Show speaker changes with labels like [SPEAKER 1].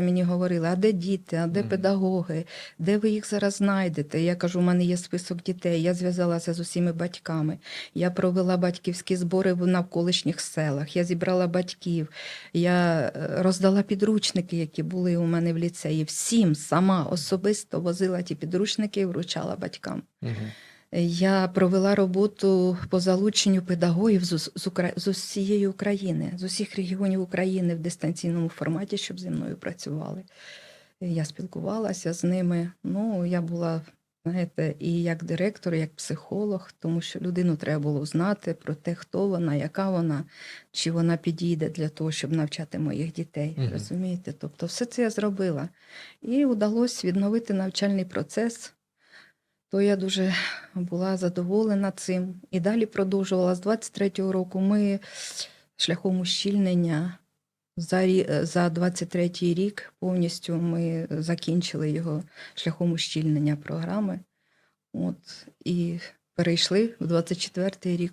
[SPEAKER 1] Мені говорили, а де діти, а де педагоги, де ви їх зараз знайдете? Я кажу, у мене є список дітей. Я зв'язалася з усіма батьками. Я провела батьківські збори в навколишніх селах. Я зібрала батьків. Я е, роздала підручники, які були у мене в ліцеї. Всім сама особисто возила ті підручники і вручала батькам.
[SPEAKER 2] Мгм.
[SPEAKER 1] Я провела роботу по залученню педагогів з, з, Укра... з усієї України, з усіх регіонів України в дистанційному форматі, щоб зі мною працювали. Я спілкувалася з ними. Ну, я була, знаєте, і як директор, і як психолог, тому що людину треба було знати про те, хто вона, яка вона, чи вона підійде для того, щоб навчати моїх дітей.
[SPEAKER 2] Мгм.
[SPEAKER 1] Розумієте? Тобто, все це я зробила. І вдалося відновити навчальний процес то я дуже була задоволена цим. І далі продовжувала. З 23-го року ми шляхом ущільнення за, за 23-й рік повністю ми закінчили його шляхом ущільнення програми. От, і перейшли в 24-й рік.